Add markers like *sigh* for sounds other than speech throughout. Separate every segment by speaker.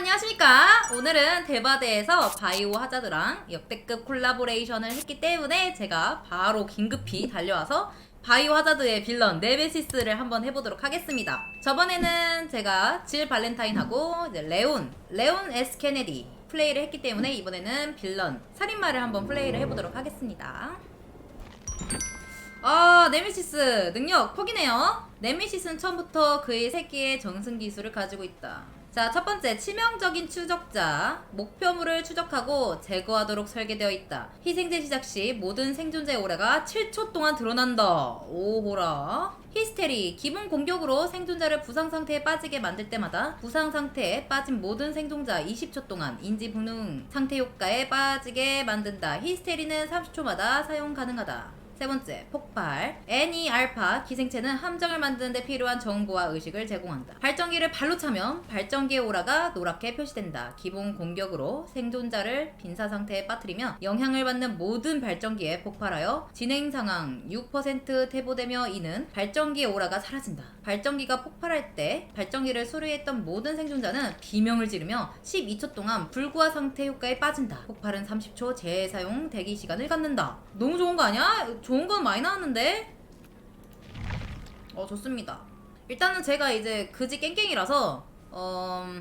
Speaker 1: 안녕하십니까 오늘은 대바대에서 바이오 하자드랑 역대급 콜라보레이션을 했기 때문에 제가 바로 긴급히 달려와서 바이오 하자드의 빌런 네메시스를 한번 해보도록 하겠습니다 저번에는 제가 질 발렌타인하고 이제 레온 레온 에스 케네디 플레이를 했기 때문에 이번에는 빌런 살인마를 한번 플레이를 해보도록 하겠습니다 아, 네메시스 능력 포기네요. 네메시스는 처음부터 그의 새끼의 정승 기술을 가지고 있다. 자, 첫 번째 치명적인 추적자 목표물을 추적하고 제거하도록 설계되어 있다. 희생제 시작 시 모든 생존자의 오라가 7초 동안 드러난다. 오호라. 히스테리 기본 공격으로 생존자를 부상 상태에 빠지게 만들 때마다 부상 상태에 빠진 모든 생존자 20초 동안 인지 불능 상태 효과에 빠지게 만든다. 히스테리는 30초마다 사용 가능하다. 세 번째, 폭발. N이 알파 기생체는 함정을 만드는 데 필요한 정보와 의식을 제공한다. 발전기를 발로 차면 발전기의 오라가 노랗게 표시된다. 기본 공격으로 생존자를 빈사 상태에 빠뜨리며 영향을 받는 모든 발전기에 폭발하여 진행 상황 6% 태보되며 이는 발전기의 오라가 사라진다. 발전기가 폭발할 때 발전기를 소리했던 모든 생존자는 비명을 지르며 12초 동안 불구화 상태 효과에 빠진다. 폭발은 30초 재사용 대기 시간을 갖는다. 너무 좋은 거 아니야? 좋은 건 많이 나왔는데? 어, 좋습니다. 일단은 제가 이제 그지 깽깽이라서, 어,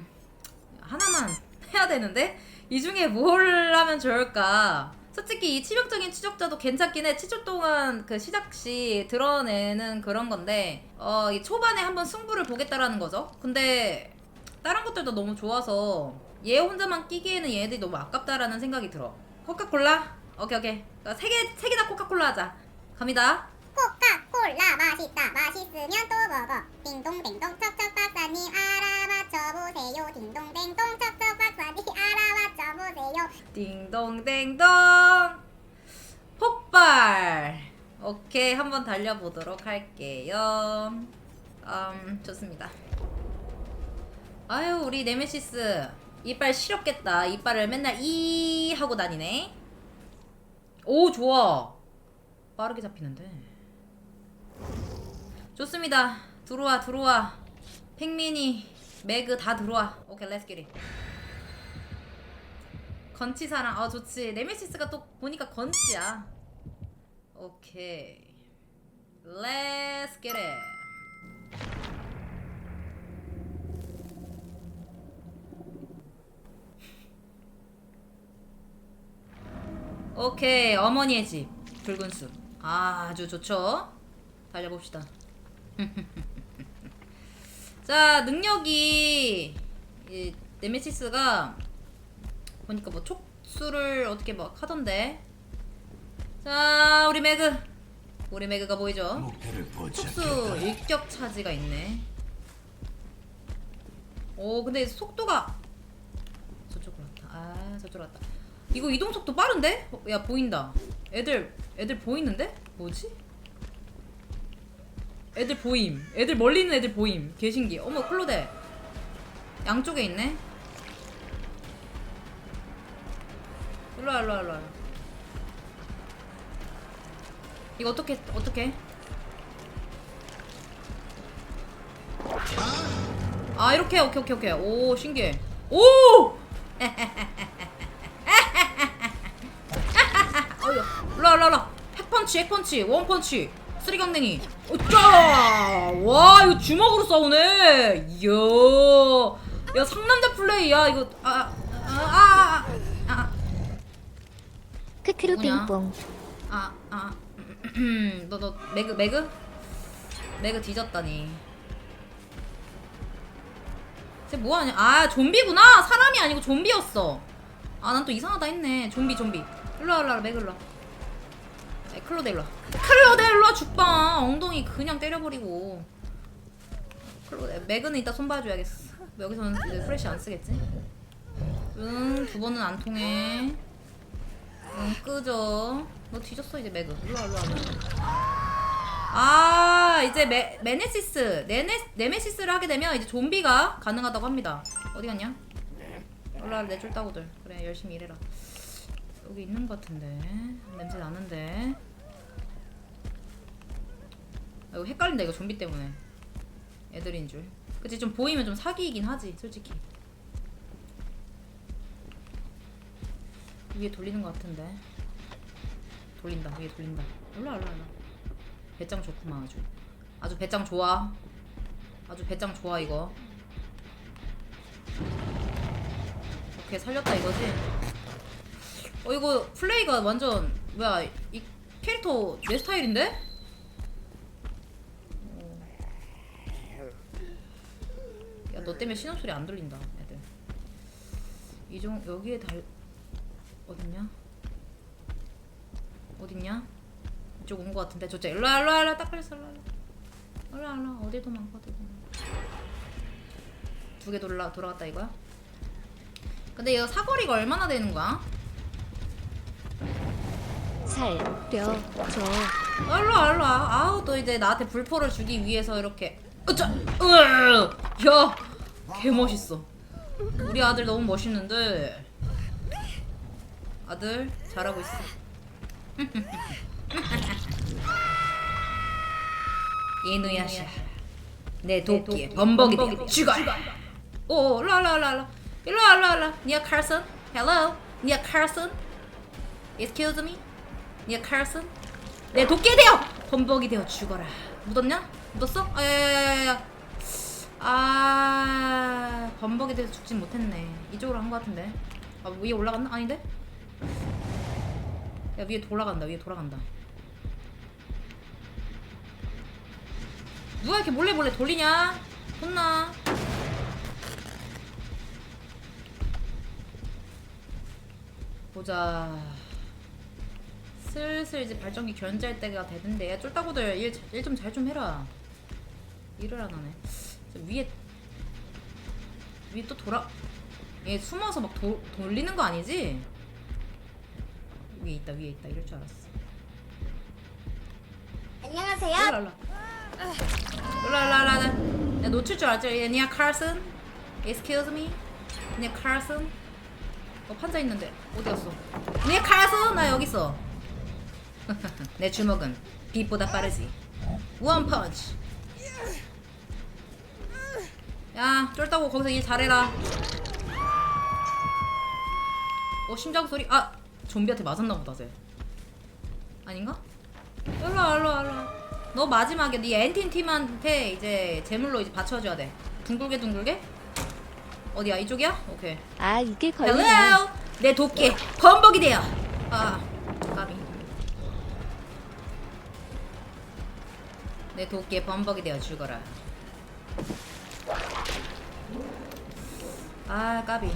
Speaker 1: 하나만 *laughs* 해야 되는데? 이 중에 뭘 하면 좋을까? 솔직히 이 치명적인 추적자도 괜찮긴 해. 7초 동안 그 시작 시 드러내는 그런 건데, 어, 이 초반에 한번 승부를 보겠다라는 거죠. 근데, 다른 것들도 너무 좋아서, 얘 혼자만 끼기에는 얘네들이 너무 아깝다라는 생각이 들어. 코카콜라? 오케이, 오케이. 세 개, 세 개 다 코카콜라 하자. 갑니다.
Speaker 2: 코카콜라 맛있다. 맛있으면 또 먹어. 딩동댕동 척척 박사님 알아맞혀보세요. 딩동댕동 척척 박사님 알아맞혀보세요.
Speaker 1: 딩동댕동. 폭발. 오케이 한번 달려보도록 할게요. 음 좋습니다. 아유 우리 네메시스. 이빨 시렵겠다. 이빨을 맨날 이 하고 다니네 오 좋아. 빠르게 잡히는데. 좋습니다. 들어와 들어와. 팽민이 매그 다 들어와. 오케이 렛츠 기릿 건치사랑 아 좋지. 네메시스가 또 보니까 건치야. 오케이. Get it 오케이 어머니의 집 붉은 숲 아주 좋죠? 달려봅시다. *laughs* 자 능력이 이 네메시스가 보니까 뭐 촉수를 어떻게 막 하던데? 자 우리 매그. 우리 매그가 보이죠? 촉수. 일격 차지가 있네. 오 근데 속도가 저쪽으로 갔다. 아 저쪽으로 갔다 이거 이동 속도 빠른데? 어, 야 보인다. 애들 애들 보이는데? 뭐지? 애들 보임. 애들 멀리 있는 애들 보임. 개신기. 어머 클로데. 양쪽에 있네. 일로와 일로와 일로와. 이거 어떻게 어떻게? 아 이렇게 오케이 오케이 오케이. 오 신기해. 오 *laughs* 일로와 일로와 일로와 핵펀치 핵펀치 원펀치 쓰리강냉이 어짜 와 이거 주먹으로 싸우네 이야 야 상남자 플레이야 이거 아아아아 아, 아,
Speaker 3: 크크루
Speaker 1: 누구냐?
Speaker 3: 빙뽕
Speaker 1: 아, 아, *clears throat* 너, 너, 매그, 매그? 매그 뒤졌다니. 쟤 뭐하냐? 아, 좀비구나! 사람이 아니고 좀비였어. 아, 난 또 이상하다 했네. 좀비, 좀비. 일로와, 일로와, 매그 일로와. 클로데 일로와, 죽방! 엉덩이 그냥 때려버리고. 클로데, 매그는 이따 손 봐줘야겠어. 여기서는 이제 프레쉬 안 쓰겠지? 응, 두 번은 안 통해. 응, 끄죠. 너 뒤졌어 이제 매그. 일로와 일로와. 아 이제 메, 메네시스 네네, 네메시스를 하게 되면 이제 좀비가 가능하다고 합니다. 어디 갔냐? 일로와 내 쫄따구들. 그래 열심히 일해라. 여기 있는 것 같은데 냄새 나는데. 아, 이거 헷갈린다 이거 좀비 때문에. 애들인 줄. 그치 좀 보이면 좀 사기이긴 하지 솔직히. 위에 돌리는 것 같은데 돌린다 위에 돌린다 올라 올라 올라 배짱 좋구만 아주 아주 배짱 좋아 아주 배짱 좋아 이거 오케이 살렸다 이거지 어 이거 플레이가 완전 뭐야 이 캐릭터 내 스타일인데? 야 너 때문에 신음 소리 안 들린다 애들. 이종 여기에 달 어딨냐? 어딨냐? 이쪽 온 거 같은데. 저쪽 일로 와 일로 와 일로 와, 딱 걸렸어 일로 와, 일로 와. 일로 와 일로 와. 어디 도망가 두개 돌아 돌아갔다 이거야? 근데 이거 사거리가 얼마나 되는 거야?
Speaker 3: 살려줘.
Speaker 1: 아, 일로 와 일로 와. 아우 또 이제 나한테 불포를 주기 위해서 이렇게. 으짜 으, 야 개 멋있어. 우리 아들 너무 멋있는데. 아들 잘하고 있어. *laughs* 이누야샤 내 도끼에 범벅이 죽어 오와 일로 와 일로 와 일로 와. 일로 와 일로 와 니아 칼슨? 헬로 니아 칼슨? Excuse me? 니아 칼슨? 내 도끼에 대어! 범벅이 되어 죽어라. 묻었냐? 묻었어? 아야야야야 아 범벅이 돼서 죽진 못했네. 이쪽으로 한거 같은데. 아 위에 올라갔나? 아닌데? 야 위에 돌아간다 위에 돌아간다. 누가 이렇게 몰래 몰래 돌리냐? 혼나. 보자. 슬슬 이제 발전기 견제할 때가 되는데 야, 쫄따구들 일 좀 잘좀 해라. 일을 안 하네. 저 위에 위에 또 돌아 얘 숨어서 막 도, 돌리는 거 아니지? 위에 있다 위에 있다 이럴 줄 알았어
Speaker 2: 안녕하세요.
Speaker 1: 일로 일로 야 놓칠 줄 알았지? 얘 니아 칼슨? Excuse me? 니아 칼슨? 어 판자 있는데 어디 갔어? 니아 칼슨? 나 여기 있어 *laughs* 내 주먹은 빛보다 빠르지 원 펀치 야 쫄다고 거기서 일 잘해라. 어 심장 소리. 아 좀비한테 맞았나 보다 쟤. 아닌가? 일로와 일로와 일로와. 너 마지막에 네 엔틴 팀한테 이제 제물로 이제 바쳐줘야 돼. 둥글게 둥글게? 어디야? 이쪽이야? 오케이.
Speaker 3: 아 이게 걸리네
Speaker 1: 헬로 내 도끼. 범벅이 되어. 아 까비. 내 도끼에 범벅이 되어 죽어라 아 까비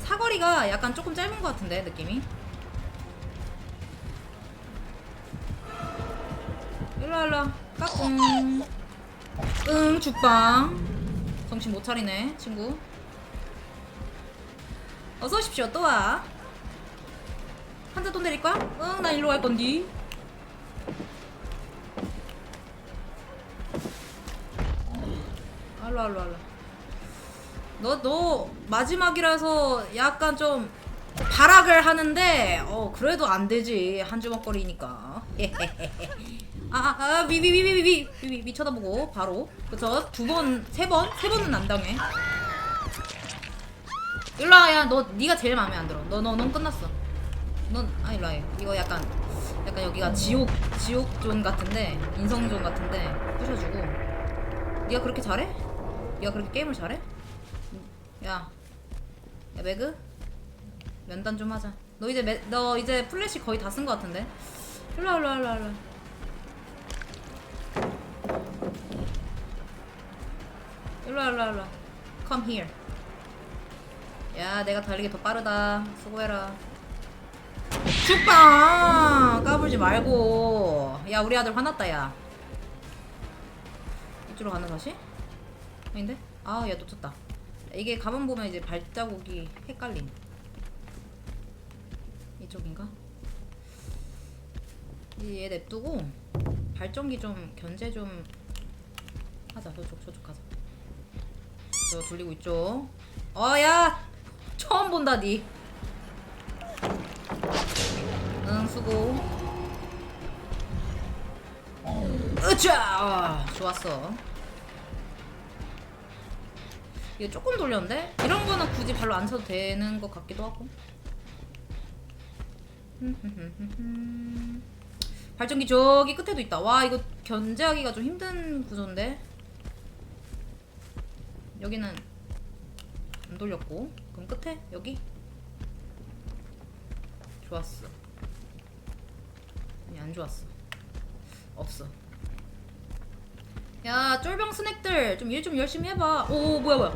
Speaker 1: 사거리가 약간 조금 짧은 것 같은데 느낌이 일로와 일로와 까꿍 응 죽방 정신 못 차리네 친구 어서 오십시오 또 와. 환자 돈 내릴 거야? 응, 나 일로 갈 건디. 알로 알로 알로. 너 너 마지막이라서 약간 좀 발악을 하는데 어 그래도 안 되지 한 주먹거리니까. *laughs* 아아 위위위위위위위 쳐다보고 바로 그쵸 두번 세번세 번은 안 당해. 일로와 야너 네가 제일 마음에 안 들어 너 너 넌 끝났어 넌 아 일로와 이거 약간 약간 여기가 지옥 지옥존 같은데 인성존 같은데 부셔주고 네가 그렇게 잘해? 네가 그렇게 게임을 잘해? 야, 야 매그 면담 좀 하자. 너 이제 매, 너 이제 플래시 거의 다쓴거 같은데. 일로와 일로와 일로와 일로와. 일로와 일로와 일로와. Come here. 야 내가 달리기 더 빠르다 수고해라 죽방 까불지 말고 야 우리 아들 화났다 야 이쪽으로 가는 다시? 아닌데? 아얘 놓쳤다 이게 가만 보면 이제 발자국이 헷갈림 이쪽인가? 얘 냅두고 발전기 좀 견제 좀 하자 저쪽 저쪽 가자 저 돌리고 있죠 어야 처음 본다 니. 응 수고. 으쌰 아, 좋았어. 이거 조금 돌렸는데 이런 거는 굳이 별로 안 써도 되는 것 같기도 하고. *laughs* 발전기 저기 끝에도 있다. 와 이거 견제하기가 좀 힘든 구조인데. 여기는 안 돌렸고 그럼 끝에 여기 좋았어. 안 좋았어. 없어. 야 쫄병 스낵들 좀 일 좀 열심히 해봐. 오 뭐야 뭐야.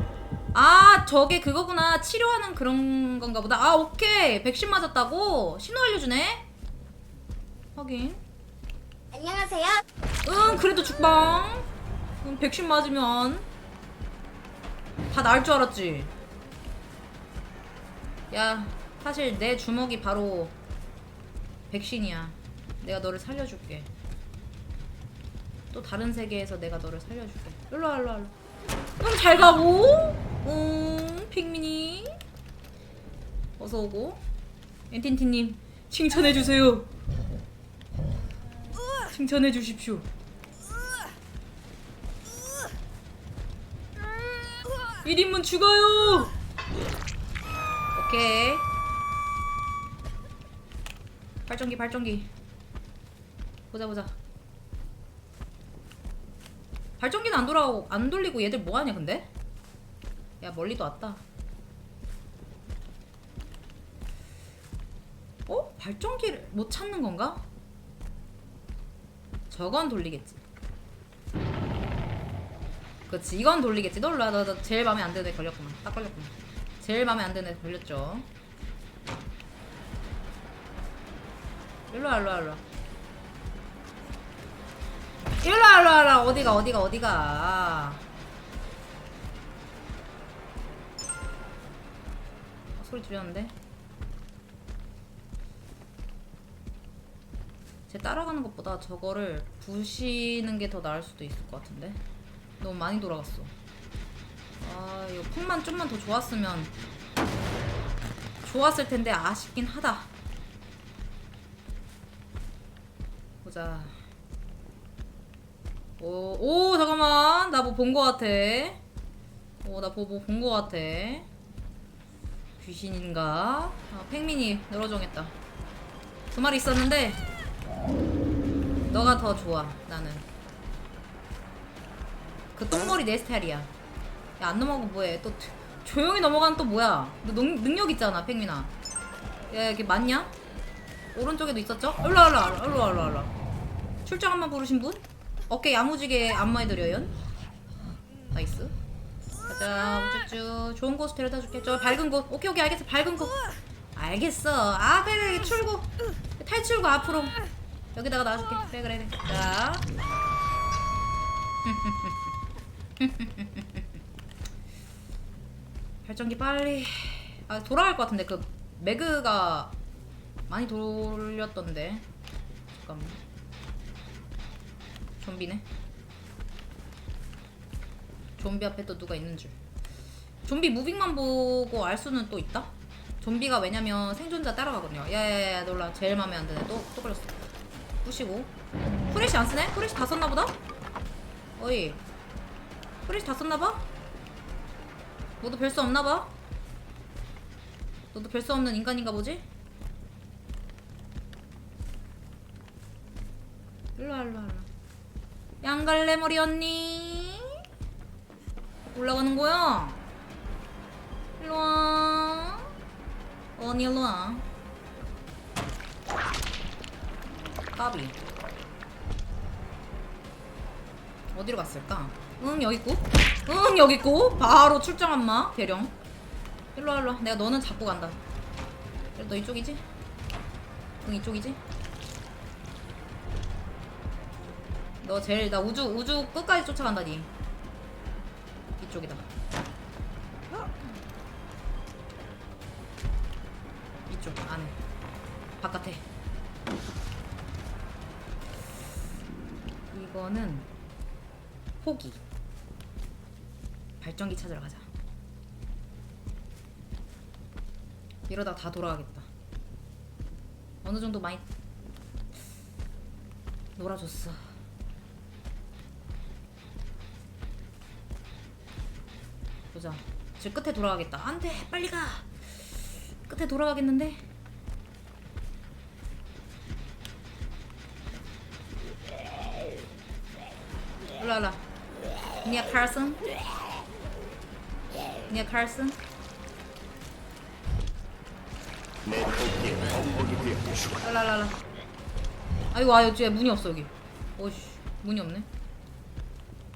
Speaker 1: 아 저게 그거구나 치료하는 그런 건가 보다. 아 오케이 백신 맞았다고 신호 알려주네. 확인.
Speaker 2: 안녕하세요.
Speaker 1: 응 그래도 죽방. 응, 백신 맞으면 다 나을 줄 알았지. 야 사실 내 주먹이 바로 백신이야. 내가 너를 살려줄게. 또 다른 세계에서 내가 너를 살려줄게. 일로 와, 일로 와, 일로. 와. 응, 잘 가고. 응, 핑민이. 어서 오고. 엔틴티님, 칭찬해 주세요. 칭찬해 주십시오. 1인분 죽어요. 오케이. 발전기, 발전기. 보자, 보자. 발전기는 안 돌아오고 안 돌리고 얘들 뭐 하냐 근데? 야 멀리도 왔다. 어? 발전기를 못 찾는 건가? 저건 돌리겠지. 그렇지 이건 돌리겠지. 놀라 나, 나 제일 마음에 안 드는 애 걸렸구만. 딱 걸렸구만. 제일 마음에 안 드는 애 걸렸죠. 일로와 일로와 일로와. 일로 와 일로 와 일로 와. 어디가 어디가 어디가? 아, 소리 들렸는데? 쟤 따라가는 것보다 저거를 부시는 게 더 나을 수도 있을 것 같은데? 너무 많이 돌아갔어. 아 이거 punk만 좀만 더 좋았으면 좋았을 텐데 아쉽긴 하다. 보자 오, 오 잠깐만. 나 뭐 본 거 같아. 오나 뭐본 거 같아. 귀신인가? 아, 팽민이 늘어정했다. 두 마리 있었는데 너가 더 좋아 나는. 그 똥머리 내 스타일이야. 야 안 넘어가고 뭐해? 또 조- 조용히 넘어가는 또 뭐야? 너 능, 능력 있잖아 팽민아. 야 이게 맞냐? 오른쪽에도 있었죠? 일로와 일로와 일로와 일로와 일로와 출장 한번 부르신 분? 어깨 야무지게 안마해드려요. 나이스. 가자, 우쭈쭈. 좋은 곳 데려다 줄게. 저 밝은 곳. 오케이, 오케이, 알겠어. 밝은 곳. 알겠어. 아, 그래, 그래. 출구. 탈출구 앞으로. 여기다가 놔줄게. 그래, 그래, 그래. 자. *laughs* 발전기 빨리. 아, 돌아갈 것 같은데. 그, 매그가 많이 돌렸던데. 잠깐만. 좀비네. 좀비 앞에 또 누가 있는 줄. 좀비 무빙만 보고 알 수는 또 있다? 좀비가 왜냐면 생존자 따라가거든요. 야야야 놀라. 제일 마음에 안 드네. 또, 또 걸렸어. 부시고. 프레시 안 쓰네? 프레시 다 썼나 보다? 어이. 프레시 다 썼나 봐? 너도 별 수 없나 봐? 너도 별 수 없는 인간인가 보지? 일로와 일로와 일로와 양갈래 머리 언니. 올라가는 거야? 일로와. 언니 일로와. 까비. 어디로 갔을까? 응 여기 있고. 응 여기 있고. 바로 출장 한마 대령. 일로와 일로와. 내가 너는 잡고 간다. 너 이쪽이지? 응 이쪽이지? 너 제일 나 우주 우주 끝까지 쫓아간다니. 이쪽이다. 이쪽 안에 바깥에. 이거는 포기. 발전기 찾으러 가자. 이러다 다 돌아가겠다. 어느 정도 많이 놀아줬어. 보자. 저 끝에 돌아가겠다. 안 돼, 빨리 가. 끝에 돌아가겠는데? 일로 일로. 니아 칼슨? 니아 칼슨?
Speaker 4: 내 토끼 범벅이
Speaker 1: 아이고 여기 문이 없어 여기. 오씨 문이 없네.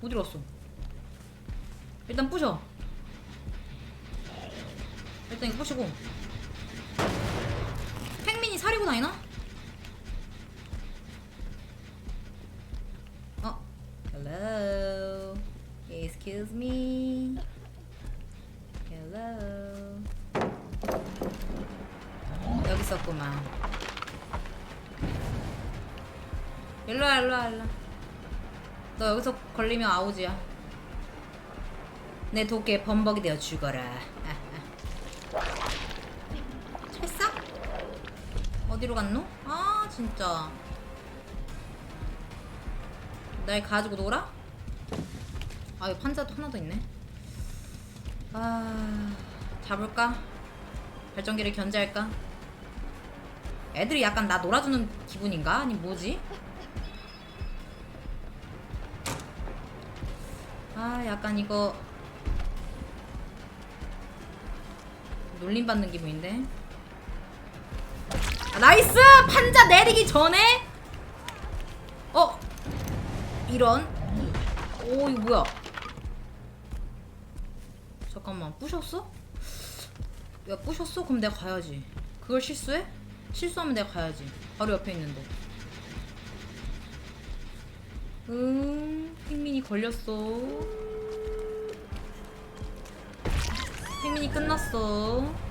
Speaker 1: 어디로 갔어? 일단 부셔. 일단 이거 부시고. 팽민이 사리고 다니나? 어 hello. Excuse me. Hello. 여기 있었구만. 일로와 일로와 일로와. 너 여기서 걸리면 아우지야. 내 도끼에 범벅이 되어 죽어라 *laughs* 찰싹? 어디로 갔노? 아 진짜 날 가지고 놀아? 아 여기 판자도 하나 더 있네 아 잡을까? 발전기를 견제할까? 애들이 약간 나 놀아주는 기분인가? 아니 뭐지? 아 약간 이거 놀림받는 기분인데 아, 나이스! 판자 내리기 전에 어? 이런 오 이거 뭐야 잠깐만 부셨어? 야 부셨어? 그럼 내가 가야지 그걸 실수해? 실수하면 내가 가야지 바로 옆에 있는데 응 핑민이 걸렸어 핑민이 끝났어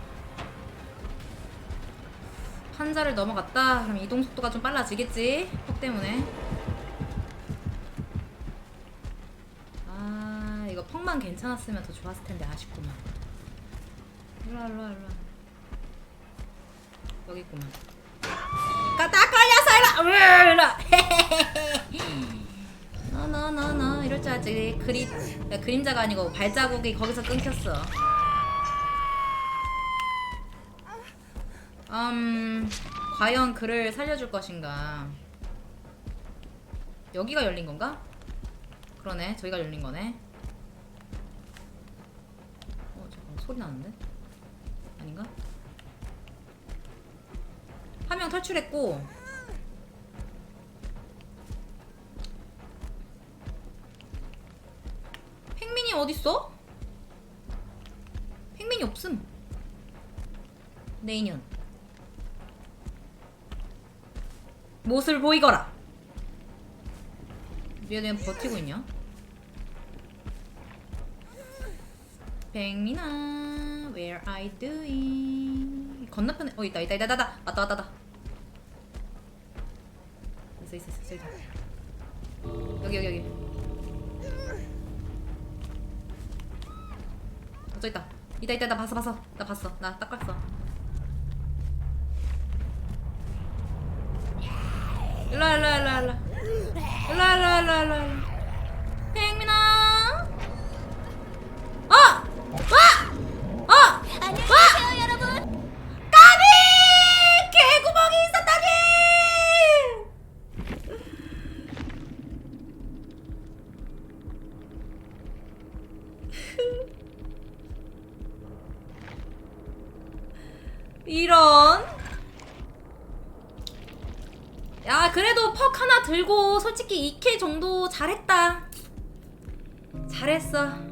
Speaker 1: 판자를 넘어갔다. 그럼 이동 속도가 좀 빨라지겠지? 폭 때문에. 아 이거 펑만 괜찮았으면 더 좋았을 텐데 아쉽구만. 일로와 일로와 일로와. 여기 있구만. 까딱 걸려서 일로와. 일로와. 너너너너. *laughs* 이럴 줄 알지. 야, 그림자가 아니고 발자국이 거기서 끊겼어 음 과연 그를 살려줄 것인가 여기가 열린 건가? 그러네 저기가 열린 거네 어 잠깐 소리 나는데 아닌가? 한 명 탈출했고 팽민이 어딨어? 팽민이 없음 내 인연 못을 보이거라. 미안해 버티고 있냐? 팽민아 where you doing? 건너편에 어 있다 있다 있다 있다. 왔다 왔다 왔다. 있어 있어 있어 있어. 여기 여기 여기. 어, 저 있다. 있다 있다 나 봤어 봤어. 나 봤어. 나 딱 봤어 일로와 일로와 일로와 일로와 일로와 일로와 일로와 일로와 팽민아 어! 와! 어!
Speaker 2: 안녕하세요, 여러분.
Speaker 1: 까비! 개구멍이 있었다니! *laughs* 이런 야 그래도 퍽 하나 들고 솔직히 2K 정도 잘했다. 잘했어